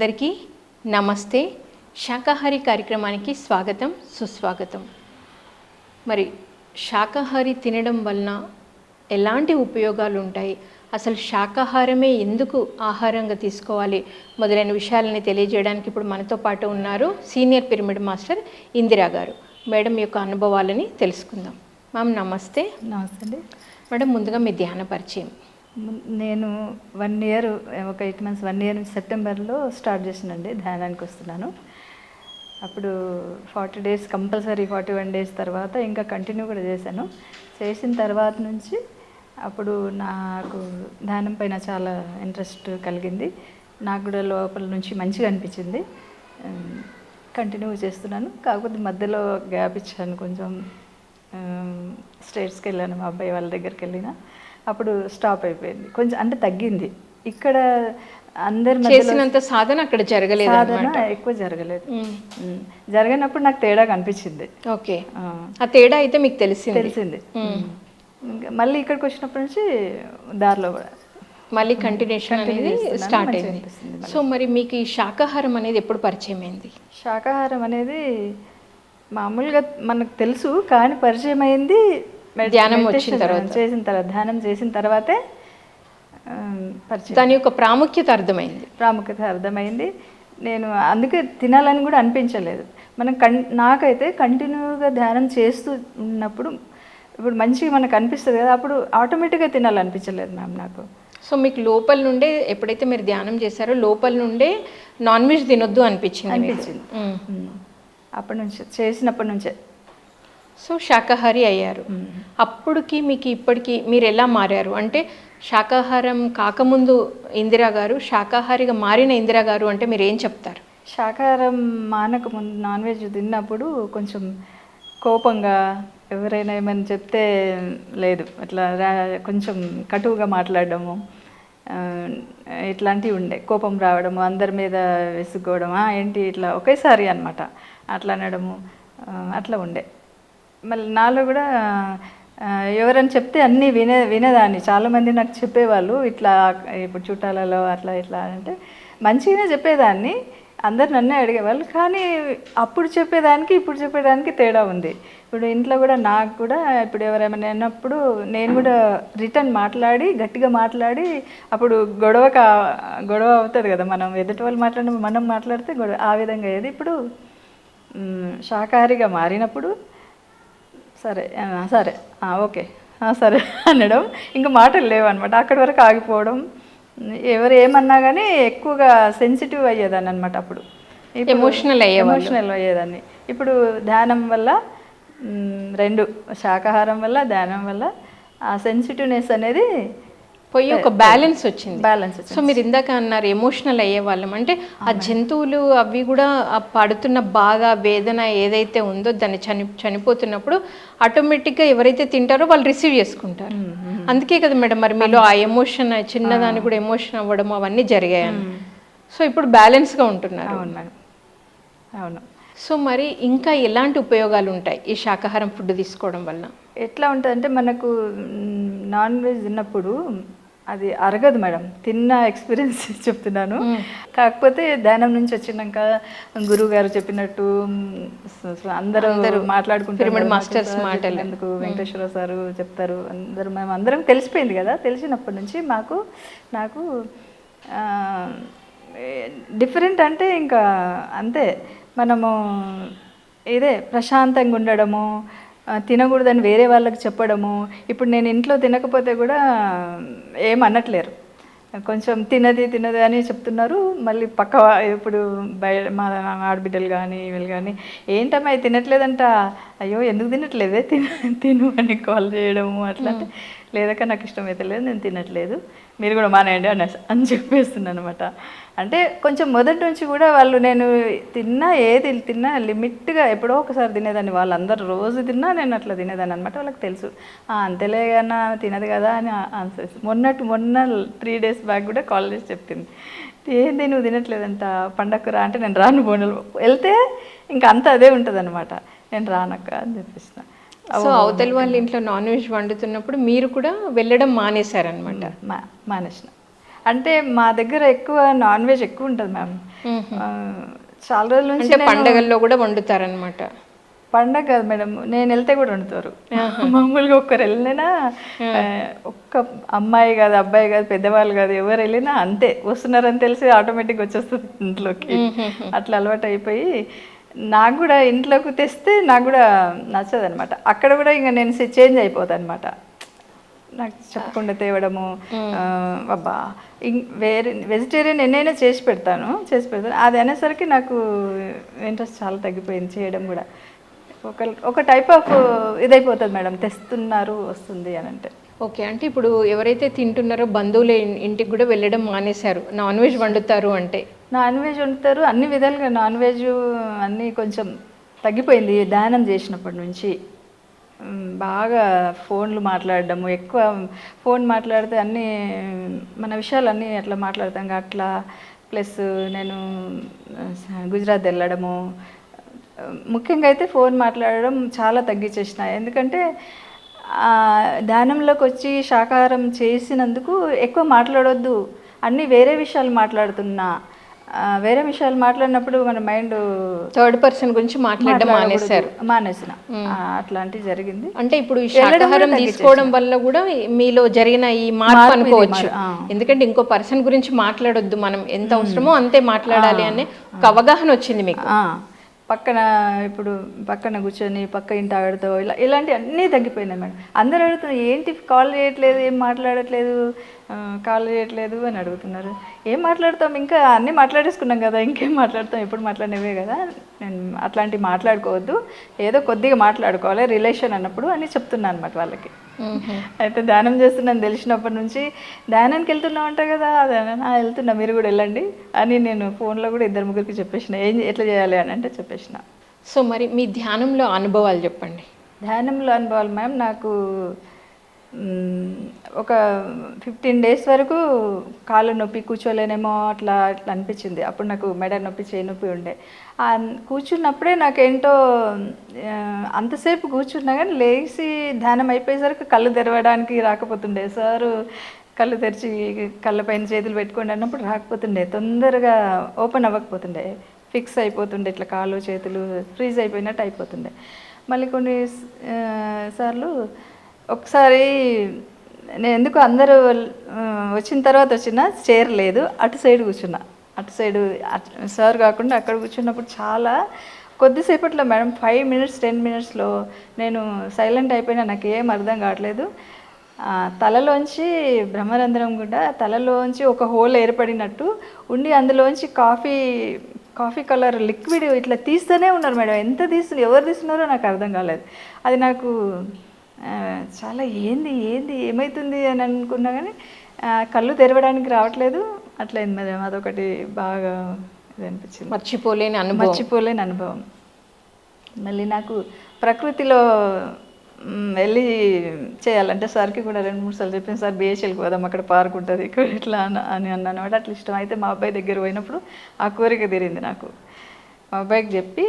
అందరికీ నమస్తే. శాకాహారి కార్యక్రమానికి స్వాగతం సుస్వాగతం. మరి శాకాహారి తినడం వలన ఎలాంటి ఉపయోగాలు ఉంటాయి అసలు శాకాహారమే ఎందుకు ఆహారంగా తీసుకోవాలి? మొదలైన విషయాలని తెలియజేయడానికి ఇప్పుడు మనతో పాటు ఉన్నారు సీనియర్ పిరమిడ్ మాస్టర్ ఇందిరా గారు. మేడం యొక్క అనుభవాలని తెలుసుకుందాం. మ్యామ్ నమస్తే. నమస్తే మేడం ముందుగా మీ ధ్యాన పరిచయం. నేను వన్ ఇయర్ ఒక ఎయిట్ మంత్స్ వన్ ఇయర్ సెప్టెంబర్లో స్టార్ట్ చేసినండి ధ్యానానికి వస్తున్నాను. అప్పుడు forty days compulsory forty one days తర్వాత ఇంకా కంటిన్యూ కూడా చేశాను. చేసిన తర్వాత నుంచి అప్పుడు నాకు ధ్యానం పైన చాలా ఇంట్రెస్ట్ కలిగింది. నాకు కూడా లోపల నుంచి మంచిగా అనిపించింది. కంటిన్యూ చేస్తున్నాను. కాకపోతే మధ్యలో గ్యాప్ ఇచ్చాను కొంచెం. స్టేట్స్కి వెళ్ళాను మా అబ్బాయి వాళ్ళ దగ్గరికి వెళ్ళిన. అప్పుడు స్టాప్ అయిపోయింది. కొంచెం అంటే తగ్గింది. ఇక్కడ అందరి చేసినంత సాధన అక్కడ జరగలేదు సాధన ఎక్కువ జరగలేదు. జరగనప్పుడు నాకు తేడా కనిపించింది. ఓకే. ఆ, తేడా అయితే మీకు తెలిసింది. తెలిసింది. మళ్ళీ ఇక్కడికి వచ్చినప్పటి నుంచి దారిలో కూడా మళ్ళీ కంటిన్యూషన్ అనేది స్టార్ట్ అయింది. సో మరి మీకు ఈ శాకాహారం అనేది ఎప్పుడు పరిచయం అయింది? శాకాహారం అనేది మామూలుగా మనకు తెలుసు కానీ పరిచయం అయింది ధ్యానం వచ్చిన తర్వాత. చేసిన తర్వాత ధ్యానం చేసిన తర్వాతే దాని యొక్క ప్రాముఖ్యత అర్థమైంది. ప్రాముఖ్యత అర్థమైంది. నేను అందుకే తినాలని కూడా అనిపించలేదు. మనం కన్ నాకైతే కంటిన్యూగా ధ్యానం చేస్తూ ఉన్నప్పుడు ఇప్పుడు మంచిగా మనకు అనిపిస్తుంది కదా అప్పుడు ఆటోమేటిక్గా తినాలనిపించలేదు మ్యామ్ నాకు. సో మీకు లోపల నుండే ఎప్పుడైతే మీరు ధ్యానం చేశారో లోపల నుండే నాన్ వెజ్ తినొద్దు అనిపించింది. అనిపించింది. అప్పటి నుంచి చేసినప్పటి నుంచే. సో శాకాహారి అయ్యారు. అప్పుడుకి మీకు ఇప్పటికి మీరు ఎలా మారారు? అంటే శాకాహారం కాకముందు ఇందిరా గారు శాకాహారిగా మారిన ఇందిరా గారు అంటే మీరు ఏం చెప్తారు? శాకాహారం మానక ముందు నాన్ వెజ్ తిన్నప్పుడు కొంచెం కోపంగా ఎవరైనా ఏమైనా చెప్తే లేదు. అట్లా కొంచెం కటువుగా మాట్లాడడము ఇట్లాంటివి ఉండే. కోపం రావడము అందరి మీద విసుక్కోవడం "ఆ, ఏంటి ఇట్లా ఒకేసారి అనమాట అట్లా అనడము అట్లా ఉండే. మళ్ళీ నాలో కూడా ఎవరని ఎవరైనా చెప్తే అన్నీ వినే వినేదాన్ని. చాలామంది నాకు చెప్పేవాళ్ళు ఇట్లా ఇప్పుడు చుట్టాలలో అట్లా ఇట్లా అంటే మంచిగానే చెప్పేదాన్ని. అందరు నన్నే అడిగేవాళ్ళు. కానీ అప్పుడు చెప్పేదానికి ఇప్పుడు చెప్పేదానికి తేడా ఉంది. ఇప్పుడు ఇంట్లో కూడా నాకు కూడా ఇప్పుడు ఎవరైనా అన్నప్పుడు నేను కూడా రిటర్న్ మాట్లాడి గట్టిగా మాట్లాడి అప్పుడు గొడవ కా గొడవ అవుతుంది కదా మనం. ఎదుటి వాళ్ళు మాట్లాడిన మనం మాట్లాడితే గొడవ ఆ విధంగా అయ్యేది. ఇప్పుడు శాకాహారిగా మారినప్పుడు సరే సరే. ఓకే. సరే అనడం. ఇంకా మాటలు లేవు అనమాట అక్కడి వరకు ఆగిపోవడం. ఎవరు ఏమన్నా కానీ ఎక్కువగా సెన్సిటివ్ అయ్యేదాన్ని అనమాట అప్పుడు Emotional అయ్యేవాళ్ళు. ఎమోషనల్ అయ్యేదాన్ని. ఇప్పుడు ధ్యానం వల్ల రెండు. శాకాహారం వల్ల ధ్యానం వల్ల ఆ సెన్సిటివ్నెస్ అనేది పోయి ఒక బ్యాలెన్స్ వచ్చింది. బ్యాలెన్స్ సో మీరు ఇందాక అన్నారు ఎమోషనల్ అయ్యే వాళ్ళం అంటే ఆ జంతువులు అవి కూడా ఆ పడుతున్న బాధ వేదన ఏదైతే ఉందో దాన్ని చని చనిపోతున్నప్పుడు ఆటోమేటిక్గా ఎవరైతే తింటారో వాళ్ళు రిసీవ్ చేసుకుంటారు. అందుకే కదా మేడం మరి మీలో ఆ ఎమోషన్ చిన్నదాన్ని కూడా ఎమోషన్ అవ్వడం అవన్నీ జరిగాయని. సో ఇప్పుడు బ్యాలెన్స్గా ఉంటున్నారు. అవును సో మరి ఇంకా ఎలాంటి ఉపయోగాలు ఉంటాయి ఈ శాకాహారం ఫుడ్ తీసుకోవడం వలన? ఎట్లా ఉంటుందంటే మనకు నాన్ వెజ్ తిన్నప్పుడు అది అరగదు మేడం. తిన్న ఎక్స్పీరియన్స్ చెప్తున్నాను. కాకపోతే ధ్యానం నుంచి వచ్చినాక గురువు గారు చెప్పినట్టు అందరూ మాట్లాడుకుంటారు సార్ మాటలు. చెప్పినందుకు వెంకటేశ్వర సారు చెప్తారు. అందరూ మేము అందరం తెలిసిపోయింది కదా. తెలిసినప్పటి నుంచి మాకు నాకు డిఫరెంట్ అంటే ఇంకా అంతే. మనము ఇదే ప్రశాంతంగా ఉండడము తినకూడదని వేరే వాళ్ళకి చెప్పడము. ఇప్పుడు నేను ఇంట్లో తినకపోతే కూడా ఏం అనట్లేరు. కొంచెం తినది తినది అని చెప్తున్నారు. మళ్ళీ పక్క ఇప్పుడు బయట మా ఆడబిడ్డలు కానీ వీళ్ళు కానీ ఏంటమ్మా తినట్లేదంట. అయ్యో ఎందుకు తినట్లేదే? తిన తిను అని కాల్ చేయడము అట్లా లేదక్క నాకు ఇష్టమైతే లేదు నేను తినట్లేదు. మీరు కూడా మానేయండి అని అని చెప్పేస్తున్నాను అనమాట అంటే కొంచెం మొదటి నుంచి కూడా వాళ్ళు నేను తిన్నా ఏది తిన్నా లిమిట్గా ఎప్పుడో ఒకసారి తినేదాన్ని. వాళ్ళందరూ రోజు తిన్నా నేను అట్లా తినేదాన్ని అనమాట. వాళ్ళకి తెలుసు. అంతేలే కన్నా తినదు కదా అని ఆన్సర్ మొన్నటి మొన్న త్రీ డేస్ బ్యాక్ కూడా కాల్ చేసి చెప్పింది. ఏంది నువ్వు తినట్లేదంట? పండగకు రా అంటే నేను రాను బోనలు వెళ్తే ఇంకా అంత అదే ఉంటుంది అనమాట నేను రానక్క అని చెప్పేసిన సో అవతల వాళ్ళ ఇంట్లో నాన్ వెజ్ వండుతున్నప్పుడు మీరు కూడా వెళ్ళడం మానేశారనమాట మా మానేసిన. అంటే మా దగ్గర ఎక్కువ నాన్ వెజ్ ఎక్కువ ఉంటుంది మ్యామ్. చాలా రోజుల నుంచి పండగల్లో కూడా వండుతారనమాట పండగ కాదు మేడం నేను వెళ్తే కూడా వండుతారు. మామూలుగా ఒక్కరు వెళ్ళినా ఒక్క అమ్మాయి కాదు అబ్బాయి కాదు పెద్దవాళ్ళు కాదు ఎవరు వెళ్ళినా అంతే. వస్తున్నారని తెలిసి ఆటోమేటిక్గా వచ్చేస్తుంది ఇంట్లోకి. అట్లా అలవాటు అయిపోయి నాకు కూడా ఇంట్లోకి తెస్తే నాకు కూడా నచ్చదు అనమాట అక్కడ కూడా ఇంకా నేను చేంజ్ అయిపోతాను అనమాట నాకు చెప్పకుండా తేవడము అబ్బా. ఇం- వేరే వెజిటేరియన్ ఎన్నైనా చేసి పెడతాను చేసి పెడతాను. అది అనేసరికి నాకు ఇంట్రెస్ట్ చాలా తగ్గిపోయింది చేయడం కూడా. ఒక ఒక టైప్ ఆఫ్ ఇదైపోతుంది మేడం తెస్తున్నారు వస్తుంది అని అంటే. ఓకే అంటే ఇప్పుడు ఎవరైతే తింటున్నారో బంధువుల ఇంటికి కూడా వెళ్ళడం మానేశారు. నాన్ వెజ్ వండుతారు అంటే. నాన్ వెజ్ వండుతారు. అన్ని విధాలుగా నాన్ వెజ్ అన్నీ కొంచెం తగ్గిపోయింది దానం చేసినప్పటి నుంచి. బాగా ఫోన్లు మాట్లాడడము ఎక్కువ ఫోన్ మాట్లాడితే అన్నీ మన విషయాలన్నీ అట్లా మాట్లాడతాం. అట్లా ప్లస్ నేను గుజరాత్ వెళ్ళడము. ముఖ్యంగా అయితే ఫోన్ మాట్లాడడం చాలా తగ్గించేసిన ఎందుకంటే ధ్యానంలోకి వచ్చి శాకాహారం చేసినందుకు ఎక్కువ మాట్లాడొద్దు. అన్నీ వేరే విషయాలు మాట్లాడుతున్నా. వేరే విషయాలు మాట్లాడినప్పుడు మన మైండ్ థర్డ్ పర్సన్ గురించి మాట్లాడడం మానేశారు. మానేసిన. అట్లాంటివి జరిగింది. అంటే ఇప్పుడు శాకాహారం తీసుకోవడం వల్ల కూడా మీలో జరిగిన ఈ మార్పు అనుకోవచ్చు. ఎందుకంటే ఇంకో పర్సన్ గురించి మాట్లాడొద్దు మనం. ఎంత అవసరమో అంతే మాట్లాడాలి అనే ఒక అవగాహన వచ్చింది మీకు. పక్కన ఇప్పుడు పక్కన కూర్చొని పక్క ఇంటి ఆవిడతో ఇలా ఇలాంటి అన్నీ తగ్గిపోయినాయి మేడం. అందరూ అడుగుతున్నారు ఏంటి కాల్ చేయట్లేదు ఏం మాట్లాడట్లేదు? కాల్ చేయట్లేదు అని అడుగుతున్నారు. ఏం మాట్లాడతాం? ఇంకా అన్నీ మాట్లాడేసుకున్నాం కదా ఇంకేం మాట్లాడతాం? ఎప్పుడు మాట్లాడినవే కదా. నేను అట్లాంటివి మాట్లాడుకోవద్దు. ఏదో కొద్దిగా మాట్లాడుకోవాలి రిలేషన్ అన్నప్పుడు అని చెప్తున్నాను అనమాట వాళ్ళకి. అయితే ధ్యానం చేస్తున్నాను తెలిసినప్పటి నుంచి. ధ్యానానికి వెళ్తున్నావు అంట కదా "ఆ, వెళ్తున్నా మీరు కూడా వెళ్ళండి అని నేను ఫోన్లో కూడా ఇద్దరు ముగ్గురికి చెప్పేసిన. ఏం ఎట్లా చేయాలి అని అంటే చెప్పేసిన. సో మరి మీ ధ్యానంలో అనుభవాలు చెప్పండి. ధ్యానంలో అనుభవాలు మ్యామ్ నాకు ఒక ఫిఫ్టీన్ డేస్ వరకు కాళ్ళు నొప్పి కూర్చోలేనేమో అట్లా అట్లా అనిపించింది. అప్పుడు నాకు మెడ నొప్పి చేయి నొప్పి ఉండే. కూర్చున్నప్పుడే నాకేంటో అంతసేపు కూర్చున్నా కానీ లేచి ధ్యానం అయిపోయేసరికి కళ్ళు తెరవడానికి రాకపోతుండే. సారు కళ్ళు తెరిచి కళ్ళపైన చేతులు పెట్టుకోండి అన్నప్పుడు రాకపోతుండే. తొందరగా ఓపెన్ అవ్వకపోతుండే. ఫిక్స్ అయిపోతుండే ఇట్లా కాళ్ళు చేతులు ఫ్రీజ్ అయిపోయినట్టు అయిపోతుండే. మళ్ళీ కొన్ని సార్లు ఒకసారి నేను ఎందుకు అందరూ వచ్చిన తర్వాత వచ్చిన చైర్ లేదు అటు సైడ్ కూర్చున్నా. అటు సైడ్ సార్ కాకుండా అక్కడ కూర్చున్నప్పుడు చాలా కొద్దిసేపట్లో మేడం ఫైవ్ మినిట్స్ టెన్ మినిట్స్లో నేను సైలెంట్ అయిపోయినా నాకు ఏం అర్థం కావట్లేదు. తలలోంచి బ్రహ్మరంధ్రం కూడా తలలోంచి ఒక హోల్ ఏర్పడినట్టు ఉండి అందులోంచి కాఫీ కాఫీ కలర్ లిక్విడ్ ఇట్లా తీస్తూనే ఉన్నారు మేడం. ఎంత తీస్తున్నారు ఎవరు తీస్తున్నారో నాకు అర్థం కాలేదు. అది నాకు చాలా ఏంది ఏంది ఏమవుతుంది అని అనుకున్నా కానీ కళ్ళు తెరవడానికి రావట్లేదు. అట్లయింది మేడం అదొకటి బాగా ఇది అనిపించింది. మర్చిపోలేని అనుభవం. మర్చిపోలేని అనుభవం. మళ్ళీ నాకు ప్రకృతిలో వెళ్ళి చేయాలంటే సార్కి కూడా రెండు మూడు సార్లు చెప్పాను సార్ బిహెచ్ఎల్కి పోదాం అక్కడ పార్క్ ఉంటుంది ఇక్కడ ఇట్లా అని అన్నాను. అట్లా ఇష్టం అయితే మా అబ్బాయి దగ్గర పోయినప్పుడు ఆ కోరిక తీరింది నాకు. అబ్బాయికి చెప్పి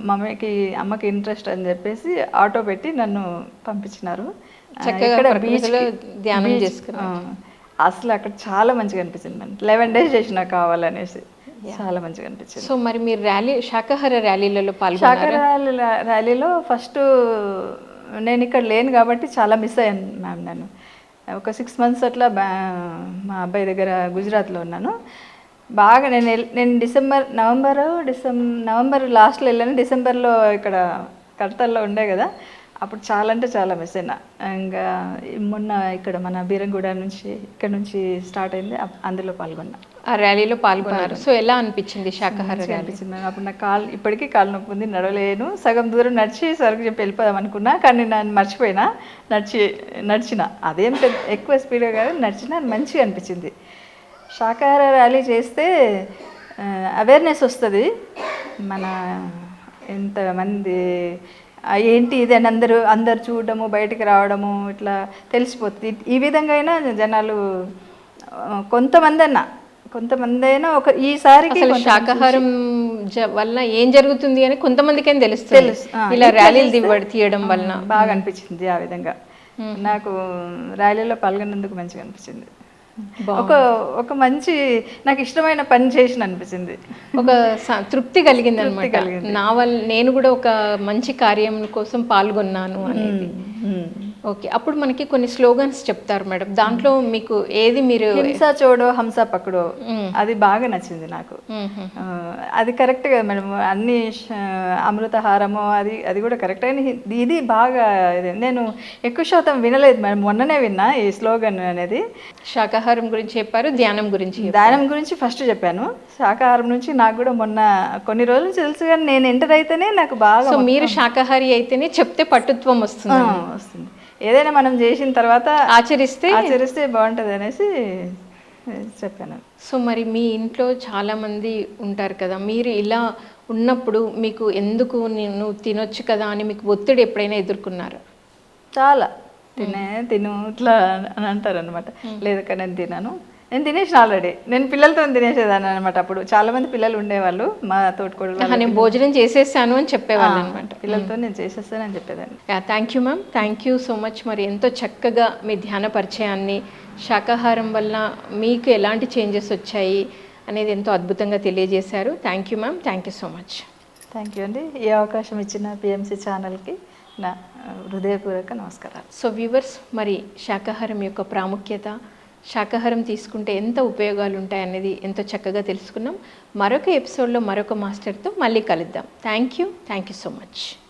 మమ్మీకి అమ్మకి ఇంట్రెస్ట్ అని చెప్పేసి ఆటో పెట్టి నన్ను పంపించినారు. చక్కగా ధ్యానం. ఆ, అసలు అక్కడ చాలా మంచిగా అనిపించింది మనకి లెవెన్ డేస్ చేసినా కావాలనేసి చాలా మంచిగా అనిపించింది. సో మరి మీరు ర్యాలీ శాకాహార ర్యాలీలలో పాల్గొన్నారు? శాకాహార ర్యాలీ ర్యాలీలో ఫస్ట్ నేను ఇక్కడ లేను కాబట్టి చాలా మిస్ అయ్యాను మ్యామ్ నేను ఒక సిక్స్ మంత్స్ అట్లా మా అబ్బాయి దగ్గర గుజరాత్లో ఉన్నాను. బాగా నేను నేను డిసెంబర్ నవంబర్ డిసెం నవంబర్ లాస్ట్లో వెళ్ళాను. డిసెంబర్లో ఇక్కడ కడతల్లో ఉండే కదా. అప్పుడు చాలా అంటే చాలా మిస్ అయినా. ఇంకా మొన్న ఇక్కడ మన బీరంగూడ నుంచి ఇక్కడ నుంచి స్టార్ట్ అయింది. అందులో పాల్గొన్నా. ఆ ర్యాలీలో పాల్గొన్నారు. సో ఎలా అనిపించింది ర్యాలీ? అనిపించింది అప్పుడు నా కాలు ఇప్పటికీ కాలు నొప్పి ఉంది. నడవలేను. సగం దూరం నడిచి సరుకు చెప్పి వెళ్ళిపోదాం అనుకున్నా. కానీ నేను మర్చిపోయినా. నడిచి నడిచిన. అదేం పెద్ద ఎక్కువ స్పీడ్గా కాదు. నడిచిన మంచిగా అనిపించింది. శాకాహార ర్యాలీ చేస్తే అవేర్నెస్ వస్తుంది. మన ఎంతమంది ఏంటి ఇది అని అందరూ అందరు చూడడము బయటికి రావడము ఇట్లా తెలిసిపోతుంది. ఈ విధంగా అయినా జనాలు కొంతమంది అన్న కొంతమంది అయినా ఒక ఈసారికి శాకాహారం వల్ల ఏం జరుగుతుంది అని కొంతమందికైనా తెలుస్తుంది. తెలుసు. ఇలా ర్యాలీలు దివ్వడి తీయడం వలన. బాగా అనిపించింది ఆ విధంగా. నాకు ర్యాలీలో పాల్గొన్నందుకు మంచిగా అనిపించింది. ఒక ఒక మంచి నాకు ఇష్టమైన పని చేసిన అనిపించింది ఒక తృప్తి కలిగింది అనమాట. నా వల్ల నేను కూడా ఒక మంచి కార్యం కోసం పాల్గొన్నాను అనేది. ఓకే అప్పుడు మనకి కొన్ని స్లోగన్స్ చెప్తారు మేడం. దాంట్లో మీకు ఏది మీరు హింస చూడో హంస పక్కడో. అది బాగా నచ్చింది నాకు. అది కరెక్ట్ కదా మేడం అన్ని అమృతహారము అది అది కూడా కరెక్ట్. అయిన ఇది బాగా నేను ఎక్కువ శాతం వినలేదు మేడం మొన్ననే విన్నా ఈ స్లోగన్ అనేది. శాకాహారం గురించి చెప్పారు ధ్యానం గురించి. దానం గురించి ఫస్ట్ చెప్పాను. శాకాహారం నుంచి నాకు కూడా మొన్న కొన్ని రోజులు తెలుసు కానీ నేను ఎంటర్ అయితేనే నాకు బాగా సో మీరు శాకాహారి అయితేనే చెప్తే పట్టుత్వం వస్తుంది. వస్తుంది. ఏదైనా మనం చేసిన తర్వాత ఆచరిస్తే ఆచరిస్తే బాగుంటుంది అనేసి చెప్పాను. సో మరి మీ ఇంట్లో చాలా మంది ఉంటారు కదా మీరు ఇలా ఉన్నప్పుడు మీకు ఎందుకు నేను తినొచ్చు కదా అని మీకు ఒత్తిడి ఎప్పుడైనా ఎదుర్కొన్నారు? చాలా. తినే తిను ఇట్లా అని అంటారు అనమాట లేదక్క నేను తిన్నాను నేను తినేసిన ఆల్రెడీ నేను పిల్లలతో తినేసేదాన్ని అనమాట అప్పుడు. చాలా మంది పిల్లలు ఉండేవాళ్ళు మా తోటికోడలు నేను భోజనం చేసేసాను అని చెప్పేవాళ్ళు అనమాట పిల్లలతో నేను చేసేస్తానని చెప్పేదాన్ని. Thank you ma'am thank you so much మరి ఎంతో చక్కగా మీ ధ్యాన పరిచయాన్ని శాకాహారం వల్ల మీకు ఎలాంటి చేంజెస్ వచ్చాయి అనేది ఎంతో అద్భుతంగా తెలియజేశారు. Thank you ma'am thank you so much thank you అండి. ఈ అవకాశం ఇచ్చిన పిఎంసి ఛానల్కి నా హృదయపూర్వక నమస్కారాలు. సో వ్యూవర్స్ మరి శాకాహారం యొక్క ప్రాముఖ్యత శాకాహారం తీసుకుంటే ఎంత ఉపయోగాలు ఉంటాయి అనేది ఎంతో చక్కగా తెలుసుకున్నాం. మరొక ఎపిసోడ్లో మరొక మాస్టర్తో మళ్ళీ కలుద్దాం. Thank you thank you so much